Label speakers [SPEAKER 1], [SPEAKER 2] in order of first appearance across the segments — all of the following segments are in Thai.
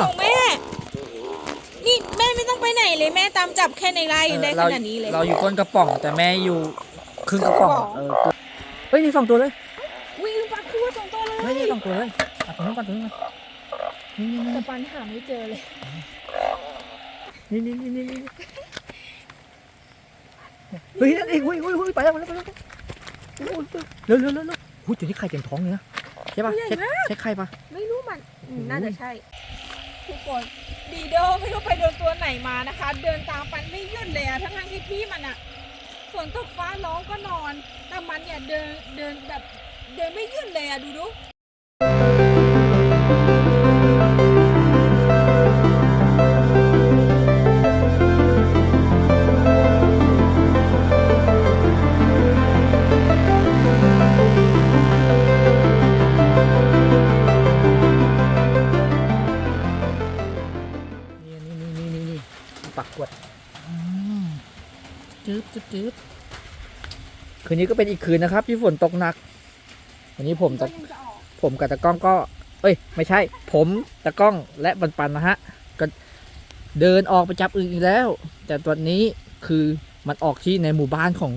[SPEAKER 1] ของแม่ นี่แม่ไม่ต้องไปไหนเลยแม่ตามจับแค่ในไร่ยังได้ข
[SPEAKER 2] เรา
[SPEAKER 1] นาดนี้เลย
[SPEAKER 2] เราอยู่ก้นกระป๋องแต่แม่อยู่ครึ่งกระป๋อง
[SPEAKER 1] กระป๋อง
[SPEAKER 2] เออเฮ้ยนี่สองตัวเลย
[SPEAKER 1] วิ่งปลาคู่สองตัวเลย
[SPEAKER 2] เฮ้ยนี่สองตัวเลยอะตรงนู้นก่อนตรงนู้นก่อนนี่นี่
[SPEAKER 1] แต่ปันหาไม่เจอเลย
[SPEAKER 2] นี่นี่นี่นี่นี่นี่เฮ้ยนั่นเองเฮ้ยเฮ้ยเฮ้ยไปแล้วไปแล้วไปแล้วโอ้ยเร็วเร็วเร็วเร็วหุ้ยตัวนี้ไข่เต็มท้องเลยนะใช่ปะ
[SPEAKER 1] ใหญ่
[SPEAKER 2] ใช่
[SPEAKER 1] มาก
[SPEAKER 2] ใช่ไข่ปะ
[SPEAKER 1] ไม่รู้มันอืมน่าจะใช่ ทุกคนดีโดไม่รู้ไปโดนตัวไหนมานะคะ เดินตามปันไม่หยุดเลยอะทั้งทั้งที่พี่มันอะฝนตกฟ้าร้องก็นอน แต่มันเนี่ยเดินเดินแบบเดินไม่หยุดเลยอะดูดู
[SPEAKER 2] คืนนี้ก็เป็นอีกคืนนะครับที่ฝนตกหนัก วันนี้ผม
[SPEAKER 1] ก็
[SPEAKER 2] ตะ
[SPEAKER 1] ยังจะออก
[SPEAKER 2] ผมกับตะกล้องก็ เอ้ย ไม่ใช่ ผมตะกล้องและปันปันนะฮะก็เดินออกไปจับอึ่งอีกแล้ว แต่ตัวนี้คือมันออกที่ในหมู่บ้านของ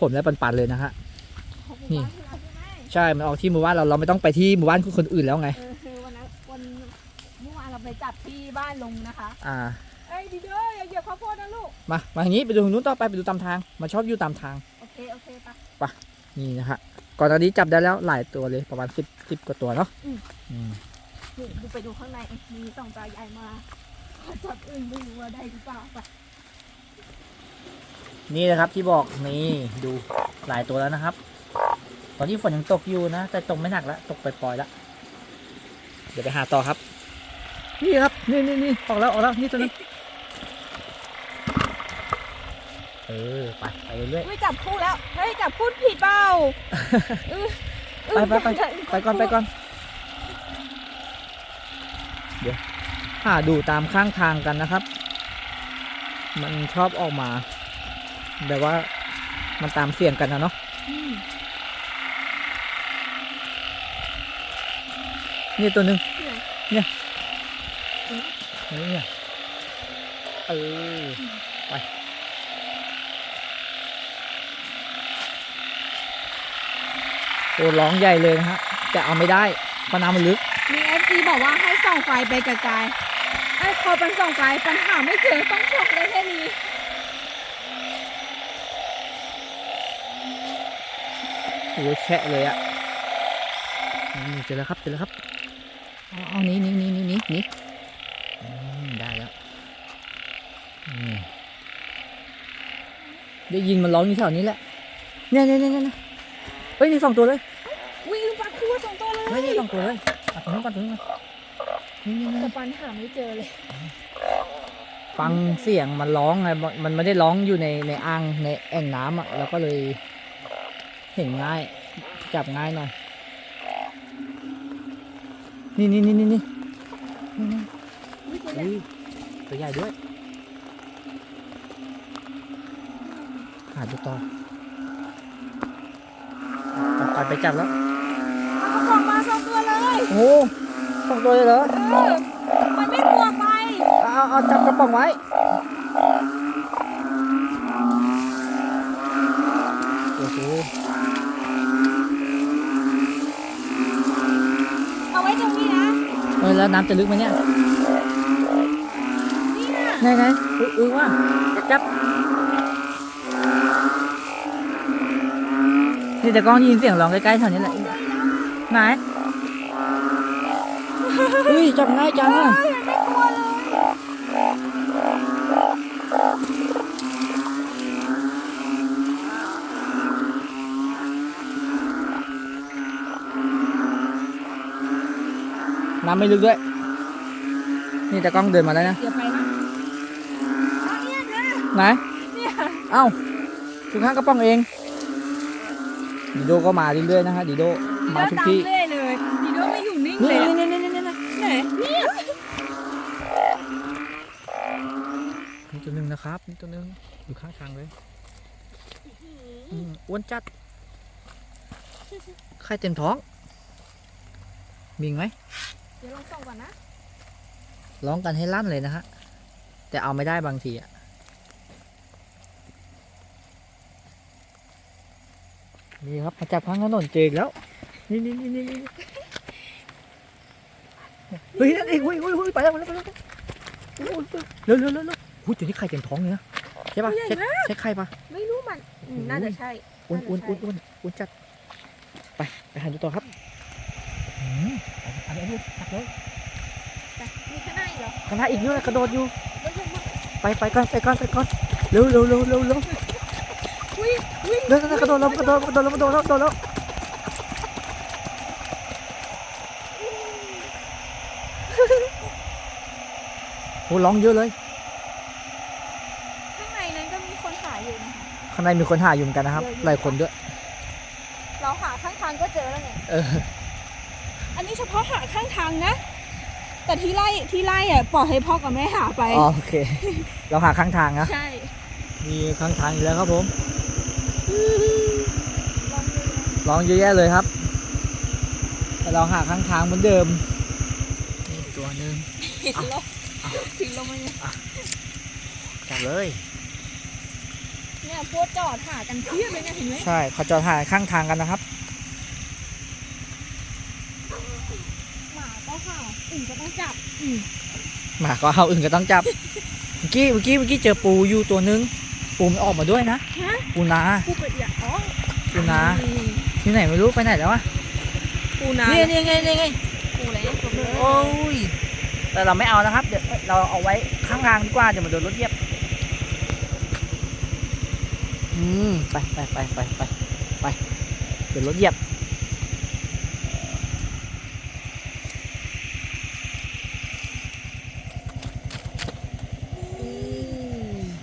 [SPEAKER 2] ผมและปันปันเลยนะฮะ
[SPEAKER 1] ของหมู่
[SPEAKER 2] นี่
[SPEAKER 1] บ้านเราใช่ไหม
[SPEAKER 2] ใช่มันออกที่หมู่บ้านเราเราไม่ต้องไปที่หมู่บ้านคนอื่นแล้วไง
[SPEAKER 1] เออคือวันนั้นวันเมื่อวานเราไปจับที่บ้านลุงนะคะ
[SPEAKER 2] อ่า
[SPEAKER 1] เอ้ยดีโดอย่าเหยียบข้าวโพดนะลูก
[SPEAKER 2] มามาอย่างนี้ไปดูทางนู้นต่อไปไปดูตามทางมันชอบอยู่ตามทาง
[SPEAKER 1] โอ เคโอเคไปะ
[SPEAKER 2] นี่นะฮะก่อนหน้านี้จับได้แล้วหลายตัวเลยประมาณสิบสิบกว่าตัวเนาะอืม
[SPEAKER 1] นี่ดูไปดูข้างในมีสองตาใหญ่มาขอจับอึ่งไม่รู้ว่าได้หรือเปล่าไป
[SPEAKER 2] นี่นะครับที่บอกนี่ดูหลายตัวแล้วนะครับ ตอนนี้ฝนยังตกอยู่นะ แต่ตกไม่หนักแล้วตกปล่อยๆแล้วเดี๋ยวไปหาต่อครับ นี่ครับ นี่นี่นี่ออกแล้วออกแล้วนี่ตัวนึง เออไปไปเรื่อย
[SPEAKER 1] ไม่จับคู่แล้วเฮ้ยจับคู่ผิดเปล่าเออเออ
[SPEAKER 2] ไปไปไปไปก่อนไปก่อน เดี๋ยวหาดูตามข้างทางกันนะครับ มันชอบออกมา แบบว่ามันตามเสียงกันนะเนาะ
[SPEAKER 1] อืม
[SPEAKER 2] นี่ตัวหนึ่ง
[SPEAKER 1] เนี่ย
[SPEAKER 2] นี่เออไป โอ้ร้องใหญ่เลยนะฮะแต่เอาไม่ได้เพราะน้ำมันลึก
[SPEAKER 1] มีเอฟซีบอกว่าให้ส่องไฟไปไกลๆไอ้พอเป็นส่องไฟปัญหาไม่เจอต้องฉกเลยแค่นี้
[SPEAKER 2] โอ้ยแฉะเลยอะนี่เจอแล้วครับเจอแล้วครับเอาเอาหนี่นี่นี่นี่นี่นี่อืมได้แล้วนี่ได้ยินมันร้องอยู่แถวนี้แหละเนี่ยเนี่ยเนี่ยเนี่ยเฮ้ยนี่สองตัวเลย
[SPEAKER 1] วิ่งปลาคู่สอง ตัวเลย
[SPEAKER 2] เฮ้ยนี่สองตัวเลยอะตรงนู้นก่อนตรงนู้นก่อนนี่นี่นี่
[SPEAKER 1] แต่ปัญหาไม่เจอเลย
[SPEAKER 2] ฟังเสียงมันร้องไงมันมันไม่ได้ร้องอยู่ในในอ่างในแอ่งน้ำอะเราก็เลยเห็นง่าย จับง่ายหน่อยนี่นี่นี่นี่นี่นี่นี่
[SPEAKER 1] อุ๊ยตัวใหญ่
[SPEAKER 2] อุ้ยตัวใหญ่ด้วยหาดูต่อปันไปจับแล้ว
[SPEAKER 1] เอากระป๋องมาสองตัว เลย
[SPEAKER 2] โอ้สองตัวเลยเหรอ
[SPEAKER 1] เออมันไม่กลัวไฟ
[SPEAKER 2] เอาเอาเอาจับกระป๋องไว้ โอ้โห
[SPEAKER 1] เอาไว้ตรงนี้นะ
[SPEAKER 2] เออแล้วน้ำจะลึกไหมเนี่ย
[SPEAKER 1] นี่นะ
[SPEAKER 2] ไหนไหนเออเออว่าจะจับ นี่แต่กล้องได้ยินเสียงร้องใกล้ๆแถวนี้แหละ ไหน อุ้ยจับง่ายจังอะ
[SPEAKER 1] เฮ้ยไม่กลัวเลย
[SPEAKER 2] น้ำไม่ลึกด้วย นี่แต่กล้องเดินมาแล้วนะ
[SPEAKER 1] เดี๋ยวไปนะเอาเนี่ยนะ
[SPEAKER 2] ไหน
[SPEAKER 1] เนี่ย
[SPEAKER 2] เอ้าถึงข้างกระป๋องเองดีโดก็มาเรื่อยๆนะฮะดีโดมาทุกที่
[SPEAKER 1] เรื่อยเลยดีด้วยไม่อยู่นิ่ง
[SPEAKER 2] นี่
[SPEAKER 1] เลย
[SPEAKER 2] ตัวหนึ่งนะครับนี่ตัวหนึ่งอยู่ข้างทางเลยอืมอ้วนจัดไข่เต็มท้อง มีอีกไหม
[SPEAKER 1] เดี๋ยวลองส่องก่อนนะ
[SPEAKER 2] ร้องกันให้ลั่นเลยนะฮะ แต่เอาไม่ได้บางทีอะนี่ครับมาจับข้างถนนเจออีกแล้วนี่นี่นี่นี่นี่เฮ้ยนั่นเองเฮ้ยเฮ้ยเฮ้ยไปแล้วไปแล้วไปแล้วโอ้ยเร็วเร็วเร็วเร็ว หุ้ยตัวนี้ไข่เต็มท้องเลยนะใช่ปะ
[SPEAKER 1] ตัวใหญ่
[SPEAKER 2] ใช่
[SPEAKER 1] มาก
[SPEAKER 2] ใช่ไข่ปะ
[SPEAKER 1] ไม่รู้มันอืมน่าจะใช่
[SPEAKER 2] อ้วนอ้วนอ้วนอ้วนอ้วนจัดไปไปหาดูต่อครับอืมอันนี้อันนี้จับเลย
[SPEAKER 1] แต่มีข้างหน้าอีกเหรอ
[SPEAKER 2] ข้างหน้าอีกด้วยกระโดดอยู่
[SPEAKER 1] เฮ้ยเฮ้ยเฮ้ย
[SPEAKER 2] ไปไปก่อนไปก่อนไปก่อนเร็วเร็วเร็วเร็วเร็ว
[SPEAKER 1] วิ่งวิ่ง
[SPEAKER 2] เร็วเร็วกระโดดแล้วกระโดดกระโดดแล้วกระโดดแล้วกระโดดแล้วโอ้ร้องเยอะเลย
[SPEAKER 1] ข้างในนั้นก็มีคนหาอยู่นะคะ
[SPEAKER 2] ข้างในมีคนหาอยู่เหมือนกันนะครับ หลายคนด้วย
[SPEAKER 1] เราหาข้างทางก็เจอแล้วไง
[SPEAKER 2] เออ
[SPEAKER 1] อันนี้เฉพาะหาข้างทางนะ แต่ที่ไล่ที่ไล่อะปล่อยให้พ่อกับแม่หาไป
[SPEAKER 2] อ๋อโอเค เราหาข้างทางนะ
[SPEAKER 1] ใช่
[SPEAKER 2] มีข้างทางอยู่แล้วครับผม
[SPEAKER 1] ลองดูนะ
[SPEAKER 2] ร้องเยอะแยะเลยครับ แต่เราหาข้างทางเหมือนเดิมนี่ตัวหนึ่ง
[SPEAKER 1] ผิดลงผิดลงมาเนี่ย
[SPEAKER 2] จับเลย
[SPEAKER 1] เนี่ยพวกจอดหากันเพียบเลยเนี่ยเห็นไหม
[SPEAKER 2] ใช่เขาจอดหาข้างทางกันนะครับ
[SPEAKER 1] หมาก็เห่าอื่นก็ต้องจับอืม
[SPEAKER 2] หมาก็เอาอื่นก็ต้องจับ เมื่อกี้เมื่อกี้เมื่อกี้เจอปูอยู่ตัวนึง ปูมันออกมาด้วยนะ
[SPEAKER 1] ฮะ
[SPEAKER 2] ปูนา
[SPEAKER 1] ปูเป็ดอะอ๋อ
[SPEAKER 2] ปูนา
[SPEAKER 1] อืม
[SPEAKER 2] ที่ไหนไม่รู้ไปไหนแล้ววะ
[SPEAKER 1] ปูนา
[SPEAKER 2] นี่นี่ไงนี่ไง
[SPEAKER 1] ปูอะไรเนี่ยตัวเบลอ
[SPEAKER 2] โอ้ยแต่เราไม่เอานะครับเดี๋ยวเราเอาไว้ข้างทางดีกว่าจะมาโดนรถเหยียบ อืมไปไปไปไปไปไปเดี๋ยวรถเหยียบ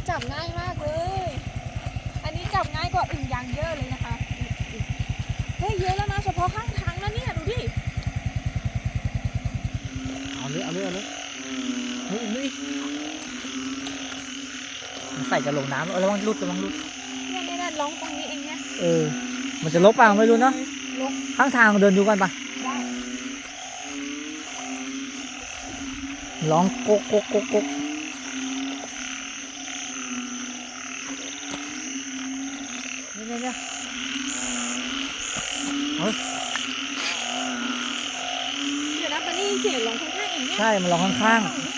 [SPEAKER 1] จับง่ายมากเลย อันนี้จับง่ายกว่าอึ่งยางเยอะเลยนะคะ เฮ้ยเยอะแล้วนะเฉพาะข้างทางแล้วเนี่ยดูดิ
[SPEAKER 2] เอาเลยเอาเลยเอาเลยเฮ้ยนี่มันใส่จะลงน้ำแล้วระวังรุดระวังรุด
[SPEAKER 1] องเนี่ย
[SPEAKER 2] เออ มันจะลบเปล่าไม่รู้เนาะ
[SPEAKER 1] ลง
[SPEAKER 2] ข้างทางเดินดูกันปะ
[SPEAKER 1] ได้
[SPEAKER 2] ร้องกกกกกกกเนี่ยเนี่ยเนี่ย
[SPEAKER 1] เดี๋ยวนะปานี่เสียงร้องข้างๆเองเนี่ย
[SPEAKER 2] ใช่มันร้องข้างๆ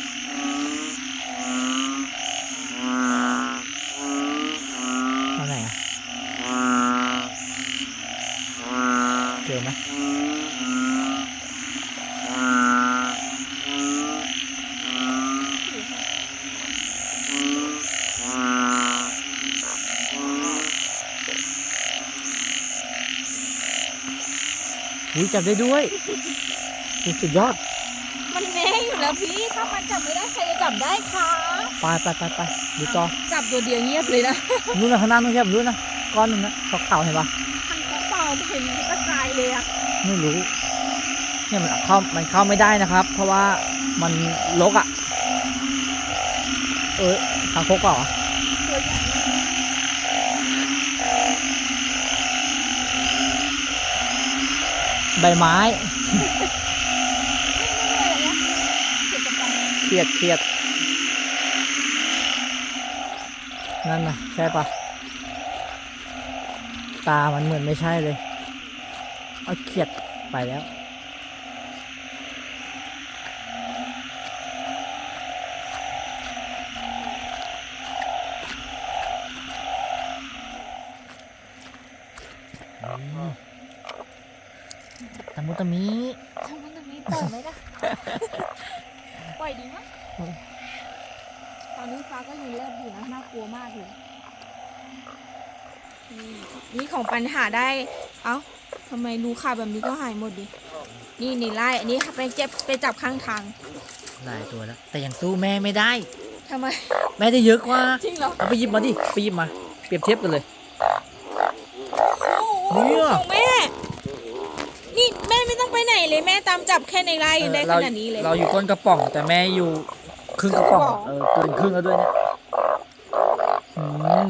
[SPEAKER 2] มาไหนอะเจอไหม อุ้ยจับได้ด้วยอุ๊ยสุดยอด
[SPEAKER 1] มันแน่อยู่แล้วพี่ ถ้ามันจับไม่ได้ใครจะจับได้คะ
[SPEAKER 2] ไปไปไปไปดูต่อ
[SPEAKER 1] จับตัวเดียวเงียบเลยนะ
[SPEAKER 2] นู่นนะข้างหน้านู่นใช่ไหมนู่นนะก้อนหนึงนะขาวๆเห็นปะ
[SPEAKER 1] ทางกระเป๋าเห็นกระจายเลยอะ
[SPEAKER 2] ไม่รู้เนี่ยมันเข้ามันเข้าไม่ได้นะครับ เพราะว่ามันลกอะเออทางโคกเปล่าอะ
[SPEAKER 1] ตัวใหญ่มาก
[SPEAKER 2] ใบไม้
[SPEAKER 1] ไม่ไม่เลยนะเก็บกระเป๋า
[SPEAKER 2] เครียดเครียดนั่นนะใช่ปะตามันเหมือนไม่ใช่เลย เอาเครียดไปแล้ว ตะ มุตะมิ
[SPEAKER 1] ทำมันตรงนี้ปล่อยไหมล่ะปล่อยดีมั้ยตอนนี้ฟ้าก็ยังแลบอยู่นะน่ากลัวมากเลยนี่นี่ของปัญหาได้ เอ้าทำไมรูขาดแบบนี้ก็หายหมดดิ นี่นี่ไล่อันนี้ไปเจ็บไปจับข้างทาง
[SPEAKER 2] หลายตัวแล้ว แต่ยังสู้แม่ไม่ได้
[SPEAKER 1] ทำไม
[SPEAKER 2] แม่ได้เยอะกว่า
[SPEAKER 1] จริงเหรอ
[SPEAKER 2] เอาไปหยิบมาดิไปหยิบมา เปรียบเทียบกันเลย
[SPEAKER 1] โอ้โห
[SPEAKER 2] เนี่ย
[SPEAKER 1] ของแม่นี่แม่ ไม่ต้องไปไหนเลยแม่ตามจับแค่ในไร่ยังได้ขนาดนี้เลย
[SPEAKER 2] เราอยู่ก้นกระป๋องแต่แม่อยู่ครึ่งกระป๋อง
[SPEAKER 1] กระป๋อง
[SPEAKER 2] เออเกินครึ่งแล้วด้วยเนี่ยอืม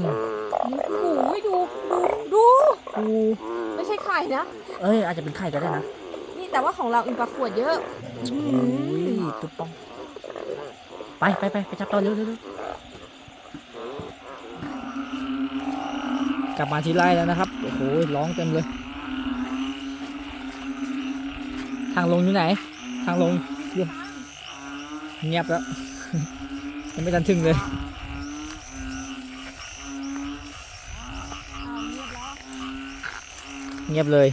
[SPEAKER 1] โอ้โหดูดูดู
[SPEAKER 2] กู
[SPEAKER 1] ไม่ใช่ไข่นะ
[SPEAKER 2] เอ้ยอาจจะเป็นไข่ก็ได้นะ
[SPEAKER 1] นี่แต่ว่าของเราอินปลาขวดเยอะ
[SPEAKER 2] โอ้ยตุ๊บป้อง ไปไปไปไปจับต่อเร็วเร็วเร็วกลับมาที่ไร่แล้วนะครับ โอ้โหร้องเต็มเลย ทางลงอยู่ไหน ทางลงเงียบแล้ว ยังไม่ทันถึงเลย
[SPEAKER 1] เงียบแล้ว
[SPEAKER 2] เงียบเลย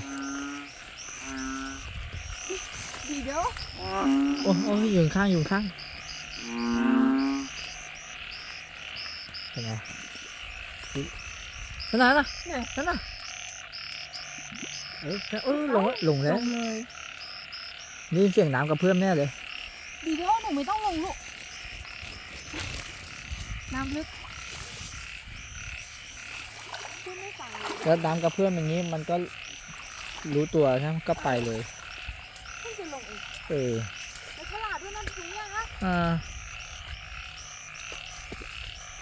[SPEAKER 1] ดีเด้อ
[SPEAKER 2] โอ้โอ้ยอยู่ข้างอยู่ข้างเป็นไงนั่นน่ะนั่นน่ะ
[SPEAKER 1] เนี่ย
[SPEAKER 2] นั่นน่ะเออเออลงแล้วลงแล้ว
[SPEAKER 1] งเลย
[SPEAKER 2] นี่เสียงน้ำกระเพื่อมแน่เลย
[SPEAKER 1] ดีเด้อหนูไม่ต้องลงลูก น้ำลึกขึ้นไม่สั่งเลย
[SPEAKER 2] แล้วน้ำกระเพื่อมอย่างนี้มันก็รู้ตัวใช่ไหมก็ไปเลย
[SPEAKER 1] เพิ่งจะลงเอง
[SPEAKER 2] เออ
[SPEAKER 1] แล้วฉลาดด้วยนั่นถึงยังฮะ
[SPEAKER 2] อ่า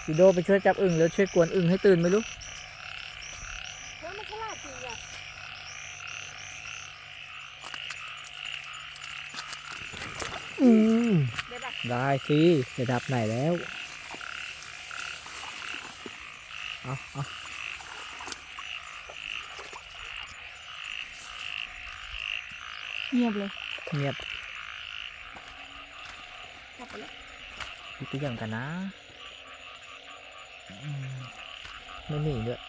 [SPEAKER 2] วิโดไปช่วยจับอึ่งแล้วช่วยกวนอึ่งให้ตื่นไหมลูก อืม
[SPEAKER 1] เดี๋ยวแบบ
[SPEAKER 2] ได้สิระดับไหนแล้ว เอาเอา
[SPEAKER 1] เงียบเลย
[SPEAKER 2] เงียบ
[SPEAKER 1] กลับไปแล้ว
[SPEAKER 2] ดูตัวอย่างกันนะอืมไม่หนีด้วย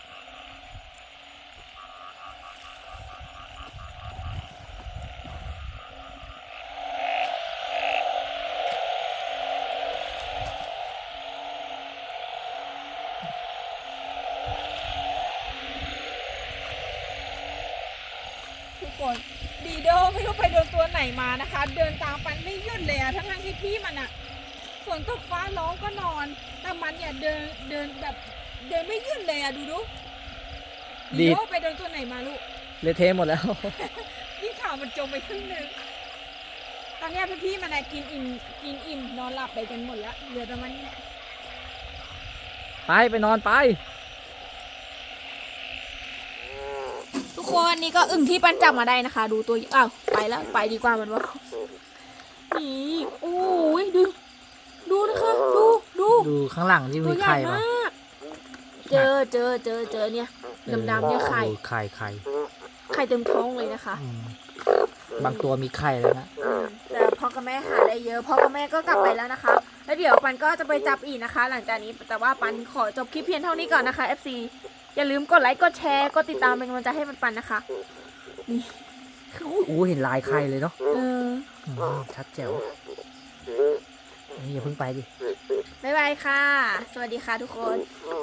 [SPEAKER 1] ทุกคนดีเด้อไม่รู้ไปโดนตัวไหนมานะคะ เดินตามปันไม่หยุดเลยอะทั้งๆที่พี่มันอะฝนตกฟ้าร้องก็นอน แต่มันเนี่ยเดินเดินแบบเดินไม่หยุดเลยอะดูดูดีเด้อไปโดนตัวไหนมาลูก
[SPEAKER 2] เละเทะหมดแล้ว
[SPEAKER 1] นี่ข่าวมันจมไปครึ่งหนึ่งตอนเนี้ยพี่ๆมันอะกินอิ่มกินอิ่มนอนหลับไปกันหมดแล้วเหลือแต่มันเนี่ย
[SPEAKER 2] ไปไปนอนไป
[SPEAKER 1] ทุก คนนี่ก็อึ่งที่ปันจับมาได้นะคะ ดูตัวอ้าวไปแล้วไปดีกว่ามันว่านี่โอ้ยดูดูนะคะดูดู
[SPEAKER 2] ดูข้างหลังที่
[SPEAKER 1] ตั
[SPEAKER 2] มี
[SPEAKER 1] วใหญ่
[SPEAKER 2] ไข่ปะ
[SPEAKER 1] มากเจอเจอเจอเจอเนี่ยดำๆเนี่ยไข่
[SPEAKER 2] โอ้ไข่ไข่
[SPEAKER 1] ไข่เต็มท้องเลยนะคะ
[SPEAKER 2] อืมบางตัวมีไข่แล้วนะ
[SPEAKER 1] แต่พ่อกับแม่หาได้เยอะพ่อกับแม่ก็กลับไปแล้วนะคะ แล้วเดี๋ยวปันก็จะไปจับอีกนะคะ หลังจากนี้แต่ว่าปันขอจบคลิปเพียงเท่านี้ก่อนนะคะ FC อย่าลืมกดไลค์กดแชร์กดติดตามเป็นกำลังใจให้ปันปันนะคะนี่
[SPEAKER 2] โอ้เห็นลายไข่เลยเนาะ
[SPEAKER 1] เออ
[SPEAKER 2] อืมชัดแจ๋วนี่อย่าเพิ่งไปดิ
[SPEAKER 1] บ๊ายบายค่ะ สวัสดีค่ะทุกคน
[SPEAKER 2] บ